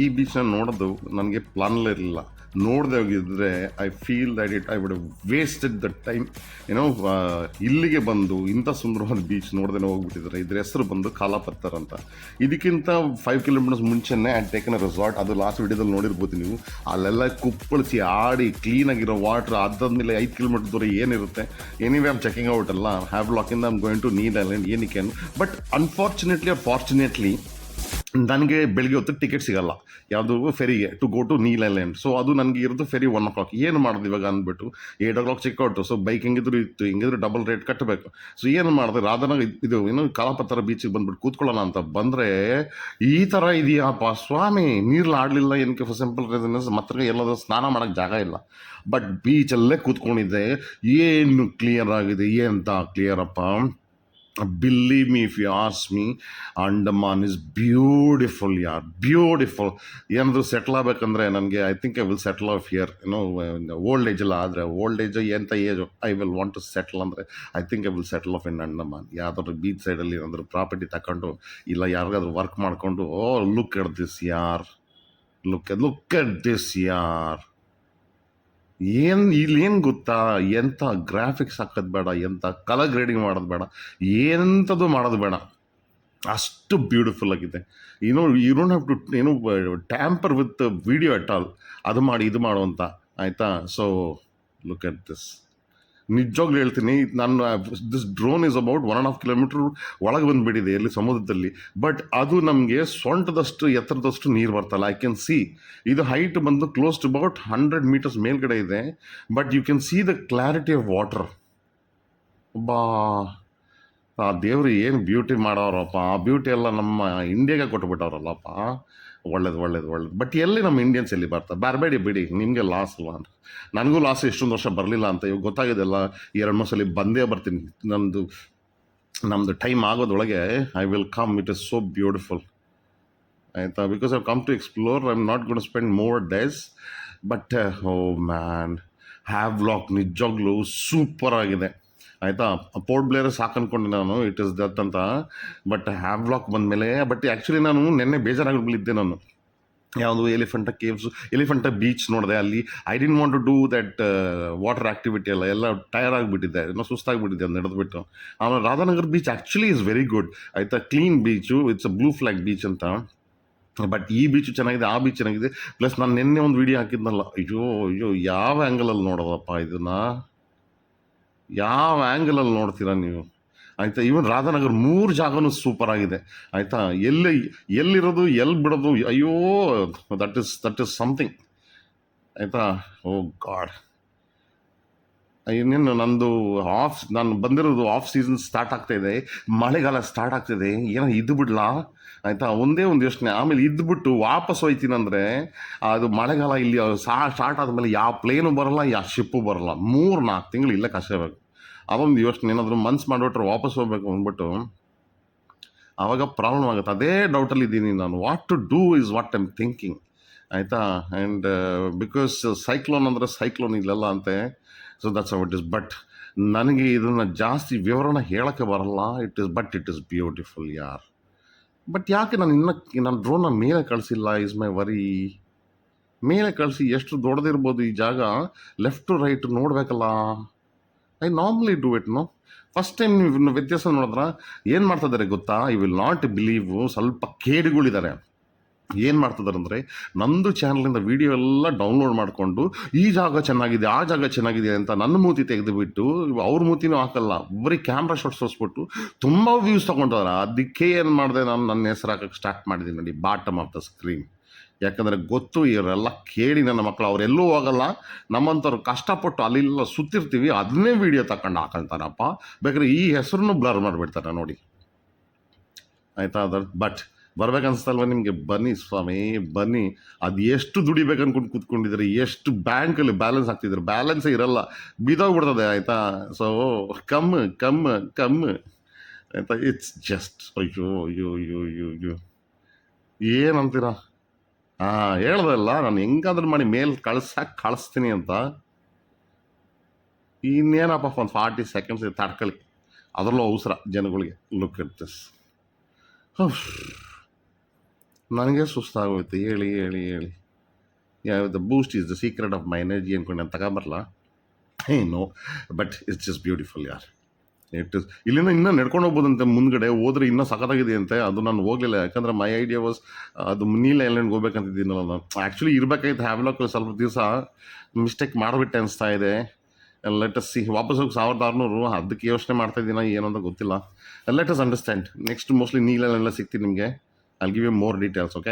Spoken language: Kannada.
ಈ ಬೀಚ್ನ ನೋಡೋದು ನನಗೆ ಪ್ಲಾನಲ್ಲಿರಲಿಲ್ಲ ನೋಡದೆ ಹೋಗಿದ್ರೆ I feel that it I would wasted the time ಏನೋ ಇಲ್ಲಿಗೆ ಬಂದು ಇಂಥ ಸುಂದರವಾದ ಬೀಚ್ ನೋಡ್ದೇ ಹೋಗ್ಬಿಟ್ಟಿದ್ರೆ, ಇದ್ರ ಹೆಸರು ಬಂದು ಕಾಲಾಪತ್ತರ್ ಅಂತ. ಇದಕ್ಕಿಂತ ಫೈವ್ ಕಿಲೋಮೀಟರ್ಸ್ ಮುಂಚೆನೇ ಆ್ಯಂಡ್ ಟೇಕನ್ ರೆಸಾರ್ಟ್ ಅದು ಲಾಸ್ಟ್ ವಿಡಿಯೋದಲ್ಲಿ ನೋಡಿರ್ಬೋದು ನೀವು. ಅಲ್ಲೆಲ್ಲ ಕುಪ್ಪಳಿಸಿ ಆಡಿ ಕ್ಲೀನಾಗಿರೋ ವಾಟ್ರ್ ಅದಾದ್ಮೇಲೆ ಐದು ಕಿಲೋಮೀಟರ್ ದೂರ ಏನಿರುತ್ತೆ. ಎನಿವೇ ಆಮ್ ಚೆಕಿಂಗ್ ಔಟ್ ಅಲ್ಲ have ಲಾಕಿಂದ I'm going to Neil Island ಏನಕ್ಕೆ ಬಟ್ ಅನ್ಫಾರ್ಚುನೇಟ್ಲಿ ಆರ್ ಫಾರ್ಚುನೇಟ್ಲಿ ನನಗೆ ಬೆಳಿಗ್ಗೆ ಹೊತ್ತು ಟಿಕೆಟ್ ಸಿಗಲ್ಲ. ಯಾವುದು ಫೆರಿಗೆ to go to Neil Island so ಅದು ನನಗೆ ಇರೋದು ಫೆರಿ ಒನ್ ಓ ಕ್ಲಾಕ್ ಏನು ಮಾಡೋದು ಇವಾಗ ಅಂದ್ಬಿಟ್ಟು eight o'clock checkout so bike ಹೆಂಗಿದ್ರು ಇತ್ತು, ಹೆಂಗಿದ್ರು ಡಬಲ್ ರೇಟ್ ಕಟ್ಟಬೇಕು ಸೊ ಏನು ಮಾಡಿದೆ, ರಾಧನಾಗ ಇದು ಏನು ಕಾಲಾಪತ್ತರ ಬೀಚಿಗೆ ಬಂದ್ಬಿಟ್ಟು ಕೂತ್ಕೊಳ್ಳೋಣ ಅಂತ ಬಂದರೆ, ಈ ಥರ ಇದೆಯಪ್ಪ ಸ್ವಾಮಿ ನೀರಲ್ಲಿ ಆಡಲಿಲ್ಲ ಏನಕ್ಕೆ ಫಾರ್ ಸಿಂಪಲ್ ರೀಸನ್ಸ್ ಮತ್ತೆ ಎಲ್ಲಾದರೂ ಸ್ನಾನ ಮಾಡೋಕ್ಕೆ ಜಾಗ ಇಲ್ಲ. ಬಟ್ ಬೀಚಲ್ಲೇ ಕೂತ್ಕೊಂಡಿದ್ದೆ. ಏನು ಕ್ಲಿಯರ್ ಆಗಿದೆ, ಎಂತ ಕ್ಲಿಯರಪ್ಪ believe me if you ask me Andaman is beautiful ಯಾರ್ ಬ್ಯೂಟಿಫುಲ್ ಏನಾದರೂ ಸೆಟ್ಲ್ ಆಗಬೇಕಂದ್ರೆ ನನಗೆ I think I will settle off here ಏನೋ ಓಲ್ಡ್ ಏಜಲ್ಲ ಆದರೆ ಓಲ್ಡ್ ಏಜ್ ಎಂಥ age I will want to settle ಅಂದರೆ I think I will settle off in Andaman ಯಾವುದಾದ್ರು ಬೀಚ್ ಸೈಡಲ್ಲಿ ಏನಾದರೂ ಪ್ರಾಪರ್ಟಿ ತಗೊಂಡು ಇಲ್ಲ ಯಾರಿಗಾದ್ರೂ ವರ್ಕ್ ಮಾಡಿಕೊಂಡು ಓ ಲುಕ್ ಎಟ್ ದಿಸ್ ಯಾರ್ ಲುಕ್ ಲುಕ್ ಎಟ್ ದಿಸ್ ಯಾರ್ ಏನು ಇಲ್ಲೇನು ಗೊತ್ತಾ? ಎಂಥ ಗ್ರಾಫಿಕ್ಸ್ ಹಾಕೋದು ಬೇಡ ಎಂಥ ಕಲರ್ ಗ್ರೇಡಿಂಗ್ ಮಾಡೋದು ಬೇಡ ಎಂಥದ್ದು ಮಾಡೋದು ಬೇಡ. ಅಷ್ಟು ಬ್ಯೂಟಿಫುಲ್ ಆಗಿದೆ. ಏನೋ ಯು ಡೋಂಟ್ ಹ್ಯಾವ್ ಟು ಏನು tamper with video at all ಅದು ಮಾಡಿ, ಇದು ಮಾಡು ಅಂತ. ಆಯಿತಾ? ಸೊ ಲುಕ್ ಅಟ್ ದಿಸ್ ನಿಜವಾಗ್ಲೂ ಹೇಳ್ತೀನಿ ನಾನು this drone is about one and half kilometre ಒಳಗೆ ಬಂದುಬಿಟ್ಟಿದೆ ಇಲ್ಲಿ ಸಮುದ್ರದಲ್ಲಿ. ಬಟ್ ಅದು ನಮಗೆ ಸೊಂಟದಷ್ಟು ಎತ್ತರದಷ್ಟು ನೀರು ಬರ್ತಲ್ಲ ಐ ಕ್ಯಾನ್ ಸಿ ಇದು ಹೈಟ್ ಬಂದು close to about hundred metres ಮೇಲ್ಗಡೆ ಇದೆ. But you can see the clarity of water ಬಾ ಆ ದೇವರು ಏನು ಬ್ಯೂಟಿ ಮಾಡೋರಪ್ಪ, ಆ ಬ್ಯೂಟಿ ಎಲ್ಲ ನಮ್ಮ ಇಂಡಿಯಾಗೆ ಕೊಟ್ಬಿಟ್ಟವ್ರಲ್ಲಪ್ಪ. ಒಳ್ಳೇದು ಒಳ್ಳೇದು ಒಳ್ಳೇದು. ಬಟ್ ಎಲ್ಲಿ ನಮ್ಮ ಇಂಡಿಯನ್ಸ್ ಎಲ್ಲಿ ಬರ್ತಾರೆ? ಬರಬೇಡಿ ಬಿಡಿ ನಿಮಗೆ ಲಾಸ್ ಅಲ್ವಾ ಅಂತ. ನನಗೂ ಲಾಸ್ ಎಷ್ಟೊಂದು ವರ್ಷ ಬರಲಿಲ್ಲ ಅಂತ ಇವಾಗ ಗೊತ್ತಾಗಿದೆಲ್ಲ ಎರಡು ಮೂರು ಸಲ ಬಂದೇ ಬರ್ತೀನಿ. ನಮ್ಮದು ನಮ್ಮದು time ಆಗೋದೊಳಗೆ I will come it is so beautiful ಆಯಿತಾ? Because I come to explore I am not good spend more days but oh man have lock ನಿಜವಾಗ್ಲೂ ಸೂಪರ್ ಆಗಿದೆ. ಆಯಿತಾ? ಪೋರ್ಟ್ ಬ್ಲೇರ್ ಸಾಕು ಅನ್ಕೊಂಡೆ ನಾನು ಇಟ್ ಇಸ್ ದತ್ ಅಂತ. ಬಟ್ ಹ್ಯಾವ್ ಬಂದ ಬಂದಮೇಲೆ ಬಟ್ ಆ್ಯಕ್ಚುಲಿ ನಾನು ನಿನ್ನೆ ಬೇಜಾರಾಗಿಬಿಟ್ಟಿದ್ದೆ ನಾನು. ಯಾವುದು ಎಲಿಫೆಂಟ ಕೇವ್ಸ್ ಎಲಿಫೆಂಟ ಬೀಚ್ ನೋಡಿದೆ, ಅಲ್ಲಿ I didn't want to do that water activity ಎಲ್ಲ ಎಲ್ಲ ಟಯರ್ ಆಗಿಬಿಟ್ಟಿದ್ದೆ ಇನ್ನೂ ಸುಸ್ತಾಗಿಬಿಟ್ಟಿದ್ದೆ ಅದು ನಡೆದ್ಬಿಟ್ಟು. ಆಮೇಲೆ Radhanagar beach actually is very good ಆಯಿತಾ? Clean beach it's a blue flag beach ಅಂತ. ಬಟ್ ಈ ಬೀಚ್ ಚೆನ್ನಾಗಿದೆ, ಆ ಬೀಚ್ ಚೆನ್ನಾಗಿದೆ. ಪ್ಲಸ್ ನಾನು ನಿನ್ನೆ ಒಂದು ವಿಡಿಯೋ ಹಾಕಿದ್ನಲ್ಲ. ಅಯ್ಯೋ ಅಯ್ಯೋ, ಯಾವ ಆ್ಯಂಗಲಲ್ಲಿ ನೋಡೋದಪ್ಪ ಇದನ್ನು? ಯಾವ ಆ್ಯಂಗಲಲ್ಲಿ ನೋಡ್ತೀರ ನೀವು? ಆಯಿತಾ? ಇವನ್ ರಾಧಾನಗರ್ ಮೂರು ಜಾಗನೂ ಸೂಪರ್ ಆಗಿದೆ. ಆಯಿತಾ? ಎಲ್ಲಿ, ಎಲ್ಲಿರೋದು ಎಲ್ಲಿ ಬಿಡೋದು, ಅಯ್ಯೋ that is that is something ಆಯಿತಾ? ಓ ಗಾಡ್ ಇನ್ನೇನು ನಂದು ಆಫ್ ನಾನು ಬಂದಿರೋದು ಆಫ್ ಸೀಸನ್ ಸ್ಟಾರ್ಟ್ ಆಗ್ತಾ ಇದೆ. ಮಳೆಗಾಲ ಸ್ಟಾರ್ಟ್ ಆಗ್ತಾಯಿದೆ ಏನೋ ಇದ್ದು ಬಿಡ್ಲಾ? ಆಯಿತಾ? ಒಂದೇ ಒಂದು ಯೋಚನೆ. ಆಮೇಲೆ ಇದ್ದುಬಿಟ್ಟು ವಾಪಸ್ ಹೋಯ್ತೀನಂದರೆ ಅದು ಮಳೆಗಾಲ ಇಲ್ಲಿ ಸ್ಟಾರ್ಟ್ ಆದಮೇಲೆ ಯಾವ ಪ್ಲೇನು ಬರಲ್ಲ, ಯಾವ ಶಿಪ್ಪು ಬರಲ್ಲ. ಮೂರು ನಾಲ್ಕು ತಿಂಗಳು ಇಲ್ಲೇ ಕಷ್ಟಬೇಕು ಅದೊಂದು ಯೋಚನೆ, ಏನಾದರೂ ಮನ್ಸು ಮಾಡಿಬಿಟ್ರೆ ವಾಪಸ್ ಹೋಗ್ಬೇಕು ಅಂದ್ಬಿಟ್ಟು ಆವಾಗ ಪ್ರಾಬ್ಲಮ್ ಆಗುತ್ತೆ. ಅದೇ ಡೌಟಲ್ಲಿ ಇದ್ದೀನಿ ನಾನು. What to do is what I'm thinking ಆಯಿತಾ? ಆ್ಯಂಡ್ ಬಿಕಾಸ್ ಸೈಕ್ಲೋನ್ ಅಂದರೆ ಸೈಕ್ಲೋನ್ ಇಲ್ಲಲ್ಲ ಅಂತೆ so that's it is but ನನಗೆ ಇದನ್ನು ಜಾಸ್ತಿ ವಿವರಣೆ ಹೇಳೋಕ್ಕೆ ಬರಲ್ಲ. It is but it is beautiful ಯಾರ್ ಬಟ್ ಯಾಕೆ ನಾನು ಇನ್ನೂ, ನಾನು ಡ್ರೋನ್ನ ಮೇಲೆ ಕಳಿಸಿಲ್ಲ ಇಸ್ ಮೈ ವರಿ ಮೇಲೆ ಕಳಿಸಿ ಎಷ್ಟು ದೊಡ್ಡದಿರ್ಬೋದು ಈ ಜಾಗ ಲೆಫ್ಟ್ ಟು ರೈಟ್ ನೋಡಬೇಕಲ್ಲ. I normally do it no first time ನೀವು ವ್ಯತ್ಯಾಸ ನೋಡಿದ್ರೆ ಏನು ಮಾಡ್ತಿದ್ದಾರೆ ಗೊತ್ತಾ? ಐ ವಿಲ್ ನಾಟ್ ಬಿಲೀವ್ ಸ್ವಲ್ಪ ಕೇಡುಗಳಿದ್ದಾರೆ. ಏನು ಮಾಡ್ತಿದ್ದಾರೆ ಅಂದರೆ ನಂದು ಚಾನಲಿಂದ ವಿಡಿಯೋ ಎಲ್ಲ ಡೌನ್ಲೋಡ್ ಮಾಡಿಕೊಂಡು ಈ ಜಾಗ ಚೆನ್ನಾಗಿದೆ, ಆ ಜಾಗ ಚೆನ್ನಾಗಿದೆ ಅಂತ ನನ್ನ ಮೂತಿ ತೆಗೆದುಬಿಟ್ಟು ಅವ್ರ ಮೂತಿನೂ ಹಾಕಲ್ಲ, ಬರೀ ಕ್ಯಾಮ್ರಾ ಶಾಟ್ಸ್ ತೋರಿಸ್ಬಿಟ್ಟು ತುಂಬ ವ್ಯೂಸ್ ತೊಗೊಂಡವ್ರ ಅದಕ್ಕೆ ಏನು ಮಾಡಿದೆ ನಾನು ನನ್ನ ಹೆಸರು ಹಾಕಕ್ಕೆ ಸ್ಟಾರ್ಟ್ ಮಾಡಿದ್ದೀನಿ ನೋಡಿ ಬಾಟಮ್ ಆಫ್ ದ ಸ್ಕ್ರೀನ್ ಯಾಕಂದರೆ ಗೊತ್ತು, ಇವರೆಲ್ಲ ಕೇಳಿ ನನ್ನ ಮಕ್ಕಳು ಅವರೆಲ್ಲೂ ಹೋಗಲ್ಲ. ನಮ್ಮಂಥವ್ರು ಕಷ್ಟಪಟ್ಟು ಅಲ್ಲಿಲ್ಲ ಸುತ್ತಿರ್ತೀವಿ. ಅದನ್ನೇ ವೀಡಿಯೋ ತಗೊಂಡು ಹಾಕೊಳ್ತಾರಪ್ಪ ಬೇಕಾದ್ರೆ ಈ ಹೆಸರನ್ನು ಬ್ಲರ್ ಮಾಡಿಬಿಡ್ತಾರೆ ನೋಡಿ. ಆಯಿತಾ ಅದ್ರ ಬಟ್ ಬರ್ಬೇಕನ್ಸ್ತಲ್ವ ನಿಮಗೆ? ಬನ್ನಿ ಸ್ವಾಮಿ, ಬನ್ನಿ. ಅದು ಎಷ್ಟು ದುಡಿಬೇಕು ಅನ್ಕೊಂಡು ಕೂತ್ಕೊಂಡಿದ್ದಾರೆ? ಎಷ್ಟು ಬ್ಯಾಂಕಲ್ಲಿ ಬ್ಯಾಲೆನ್ಸ್ ಹಾಕ್ತಿದ್ದಾರೆ? ಬ್ಯಾಲೆನ್ಸೇ ಇರಲ್ಲ. ಬಿದ್ದೋಗ್ಬಿಡ್ತದೆ ಆಯಿತಾ? ಸೊ ಕಮ್ ಕಮ್ ಕಮ್ ಆಯಿತಾ? ಇಟ್ಸ್ ಜಸ್ಟ್ ಅಯ್ಯೋ ಅಯ್ಯೋ ಅಯ್ಯೋ ಅಯ್ಯೋ ಅಯ್ಯೋ. ಏನಂತೀರಾ? ಹಾಂ ಹೇಳ್ದಲ್ಲ, ನಾನು ಹೆಂಗಾದ್ರೂ ಮಾಡಿ ಮೇಲ್ ಕಳ್ಸಕ್ಕೆ ಕಳಿಸ್ತೀನಿ ಅಂತ. ಇನ್ನೇನಪ್ಪ ಒಂದು ಫಾರ್ಟಿ ಸೆಕೆಂಡ್ಸ್ ತಡ್ಕೊಳ್ಳಿ ಅದರಲ್ಲೂ ಅವಸರ ಜನಗಳಿಗೆ. ಲುಕ್ ಇಟ್ ದಿಸ್ ನನಗೆ ಸುಸ್ತಾಗೋಯ್ತು. ಹೇಳಿ ಹೇಳಿ ಹೇಳಿ. The boost is the secret of my energy ಅಂದ್ಕೊಂಡು ನಾನು ತಗೊಂಬರಲ್ಲ no but it's just beautiful ಯಾರ್? ಇಸ್ ಇಲ್ಲಿಂದ ಇನ್ನೂ ನಡ್ಕೊಂಡು ಹೋಗ್ಬೋದಂತೆ ಮುಂದ್ಗಡೆ, ಹೋದ್ರೆ ಇನ್ನೂ ಸಖತ್ತಾಗಿದೆ ಅಂತೆ ಅದು ನಾನು ಹೋಗಲಿಲ್ಲ, ಯಾಕಂದ್ರೆ ಮೈ ಐಡಿಯಾ ವಾಸ್ ಅದು ನೀಲ್ ಐಲ್ಯಾಂಡ್ಗೆ ಹೋಗ್ಬೇಕಂತಿದ್ದೀನಲ್ಲ ನಾನು. ಆ್ಯಕ್ಚುಲಿ ಇರಬೇಕಾಯ್ತು ಹ್ಯಾವ್ಲಾಕ್ ಸ್ವಲ್ಪ ದಿವಸ ಮಿಸ್ಟೇಕ್ ಮಾಡಿಬಿಟ್ಟೆ ಅನಿಸ್ತಾ ಇದೆ. ಲೆಟಸ್ ಸಿ ವಾಪಸ್ ಹೋಗಿ, ಸಾವಿರದ ಆರುನೂರು, ಅದಕ್ಕೆ ಯೋಚನೆ ಮಾಡ್ತಾ ಇದ್ದೀನ, ಏನು ಅಂತ ಗೊತ್ತಿಲ್ಲ. ಲೆಟಸ್ ಅಂಡರ್ಸ್ಟ್ಯಾಂಡ್ ನೆಕ್ಸ್ಟ್ ಮೋಸ್ಟ್ಲಿ ನೀಲೆಲ್ಲ ಸಿಗ್ತೀನಿ ನಿಮಗೆ. I give you more details okay